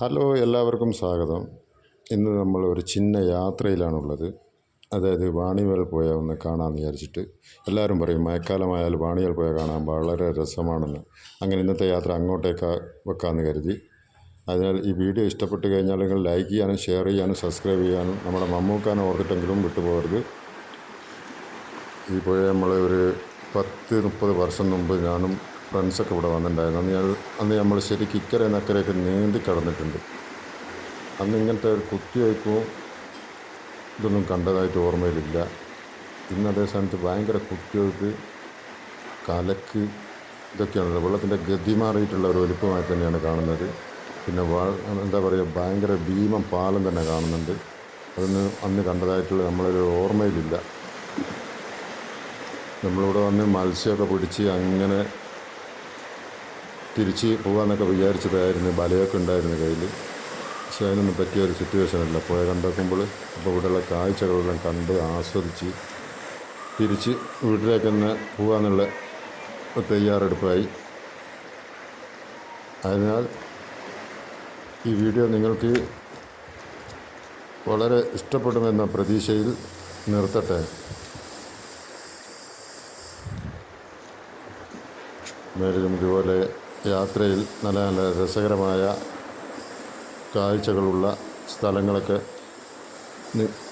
Hello എല്ലാവർക്കും സ്വാഗതം. ഇന്ന് നമ്മൾ ഒരു ചിന്ന യാത്രയിലാണുള്ളത്. അതായത് വാണിമേൽ പോയാൽ ഒന്ന് കാണാമെന്ന് വിചാരിച്ചിട്ട് എല്ലാവരും പറയും മഴക്കാലമായാൽ വാണിമേൽ പോയാൽ കാണാൻ വളരെ രസമാണെന്ന്. അങ്ങനെ ഇന്നത്തെ യാത്ര അങ്ങോട്ടേക്ക് വെക്കാമെന്ന് കരുതി. അതിനാൽ ഈ വീഡിയോ ഇഷ്ടപ്പെട്ട് കഴിഞ്ഞാൽ നിങ്ങൾ ലൈക്ക് ചെയ്യാനും ഷെയർ ചെയ്യാനും സബ്സ്ക്രൈബ് ചെയ്യാനും നമ്മുടെ മമ്മൂക്കാനും ഓർത്തിട്ടെങ്കിലും വിട്ടുപോകരുത്. ഈ പോയ നമ്മൾ ഒരു പത്ത് മുപ്പത് വർഷം മുമ്പ് ഞാനും ഫ്രണ്ട്സൊക്കെ ഇവിടെ വന്നിട്ടുണ്ടായിരുന്നു. അന്ന് ഞാൻ അന്ന് നമ്മൾ ശരിക്കും ഇക്കരെ നക്കരെയൊക്കെ നീന്തി കടന്നിട്ടുണ്ട്. അന്ന് ഇങ്ങനത്തെ ഒരു കുത്തിവയ്പ്പും ഇതൊന്നും കണ്ടതായിട്ട് ഓർമ്മയിലില്ല. ഇന്ന് അതേ സ്ഥാനത്ത് ഭയങ്കര കുത്തിവയ്പ്പ് കലക്ക് ഇതൊക്കെയാണല്ലോ. വെള്ളത്തിന്റെ ഗതി മാറിയിട്ടുള്ള ഒരു ഒലിപ്പമായി തന്നെയാണ് കാണുന്നത്. പിന്നെ എന്താ പറയുക ഭയങ്കര ഭീമം പാലം തന്നെ കാണുന്നുണ്ട്. അതൊന്നും അന്ന് കണ്ടതായിട്ടുള്ള നമ്മളൊരു ഓർമ്മയിലില്ല. നമ്മളിവിടെ വന്ന് മത്സ്യമൊക്കെ പിടിച്ച് അങ്ങനെ തിരിച്ച് പോകാമെന്നൊക്കെ വിചാരിച്ചതായിരുന്നു. വലയൊക്കെ ഉണ്ടായിരുന്നു കയ്യിൽ പക്ഷെ അതിനൊന്നും പറ്റിയ ഒരു സിറ്റുവേഷൻ അല്ല. പോയ കണ്ടെക്കുമ്പോൾ അപ്പോൾ ഇവിടെയുള്ള കാഴ്ചകളെല്ലാം കണ്ട് ആസ്വദിച്ച് തിരിച്ച് വീട്ടിലേക്ക് തന്നെ പോകാമെന്നുള്ള തയ്യാറെടുപ്പായി. അതിനാൽ ഈ വീഡിയോ നിങ്ങൾക്ക് വളരെ ഇഷ്ടപ്പെടുമെന്ന പ്രതീക്ഷയിൽ നിർത്തട്ടെ. മേലും ഇതുപോലെ യാത്രയിൽ നല്ല നല്ല രസകരമായ കാഴ്ചകളുള്ള സ്ഥലങ്ങളൊക്കെ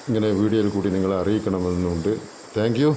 ഇങ്ങനെ വീഡിയോയിൽ കൂടി നിങ്ങളെ അറിയിക്കണമെന്നുണ്ട്. Thank you.